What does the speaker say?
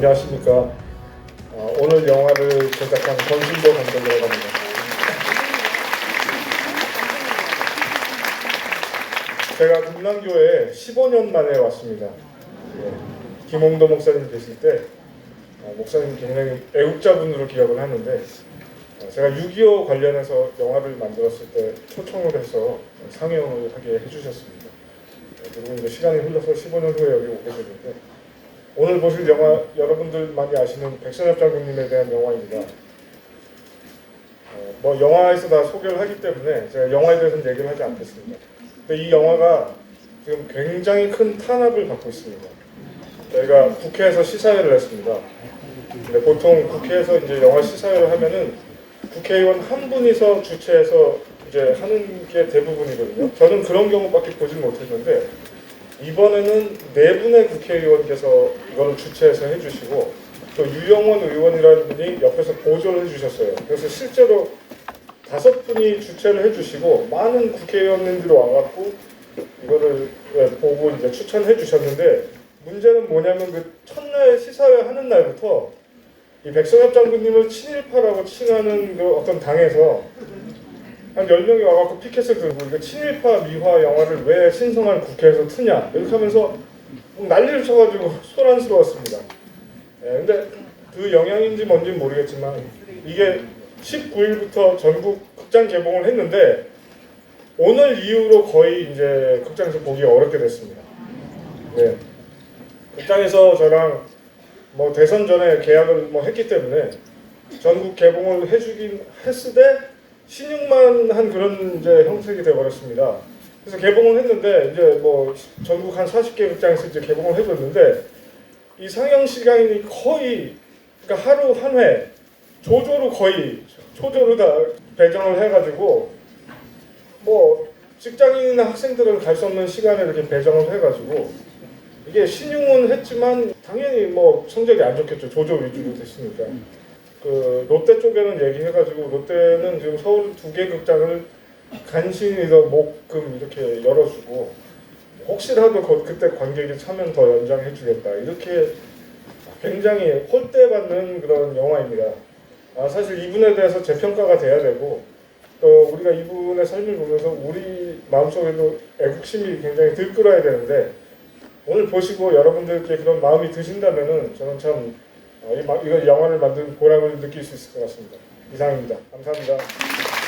안녕하십니까. 어, 오늘 영화를 제작한 권순도 감독이라고 합니다. 제가 금남교에 15년 만에 왔습니다. 예, 김홍도 목사님 계실 때 어, 목사님 굉장히 애국자분으로 기억을 하는데 어, 제가 6.25 관련해서 영화를 만들었을 때 초청을 해서 상영을 하게 해주셨습니다. 예, 그리고 이제 시간이 흘러서 15년 후에 여기 오게 됐는데 오늘 보실 영화 여러분들 많이 아시는 백선엽 장군님에 대한 영화입니다. 어, 뭐 영화에서 다 소개를 하기 때문에 제가 영화에 대해서는 얘기를 하지 않겠습니다. 근데 이 영화가 지금 굉장히 큰 탄압을 받고 있습니다. 저희가 국회에서 시사회를 했습니다. 근데 보통 국회에서 이제 영화 시사회를 하면은 국회의원 한 분이서 주최해서 이제 하는 게 대부분이거든요. 저는 그런 경우밖에 보지 못했는데 이번에는 네 분의 국회의원께서 이거를 주최해서 해주시고 또 유영원 의원이라는 분이 옆에서 보조를 해주셨어요. 그래서 실제로 다섯 분이 주최를 해주시고 많은 국회의원님들이 와갖고 이거를 예, 보고 이제 추천해 주셨는데 문제는 뭐냐면 그 첫날 시사회 하는 날부터 이 백선엽 장군님을 친일파라고 칭하는 그 어떤 당에서 한 10명이 와갖고 피켓을 들고 이거 친일파 미화 영화를 왜 신성한 국회에서 트냐 이렇게 하면서 막 난리를 쳐가지고 소란스러웠습니다. 예, 근데 그 영향인지 뭔지는 모르겠지만 이게 19일부터 전국 극장 개봉을 했는데 오늘 이후로 거의 이제 극장에서 보기 어렵게 됐습니다. 네. 극장에서 저랑 뭐 대선 전에 계약을 뭐 했기 때문에 전국 개봉을 해주긴 했으되 신용만 한 그런 이제 형식이 돼버렸습니다. 그래서 개봉을 했는데 이제 뭐 전국 한 40개 극장에서 이제 개봉을 해줬는데 이 상영 시간이 거의 그러니까 하루 한 회 조조로 거의 초조로 다 배정을 해가지고 뭐 직장인이나 학생들은 갈 수 없는 시간에 이렇게 배정을 해가지고 이게 신용은 했지만 당연히 뭐 성적이 안 좋겠죠 조조 위주로 됐으니까 그 롯데 쪽에는 얘기해가지고 롯데는 지금 서울 두 개 극장을 간신히 더 목금 이렇게 열어주고 혹시라도 그, 그때 관객이 차면 더 연장해주겠다 이렇게 굉장히 홀대받는 그런 영화입니다. 아, 사실 이분에 대해서 재평가가 돼야 되고 또 우리가 이분의 삶을 보면서 우리 마음속에도 애국심이 굉장히 들끓어야 되는데 오늘 보시고 여러분들께 그런 마음이 드신다면은 저는 참 이거 영화를 만든 보람을 느낄 수 있을 것 같습니다. 이상입니다. 감사합니다.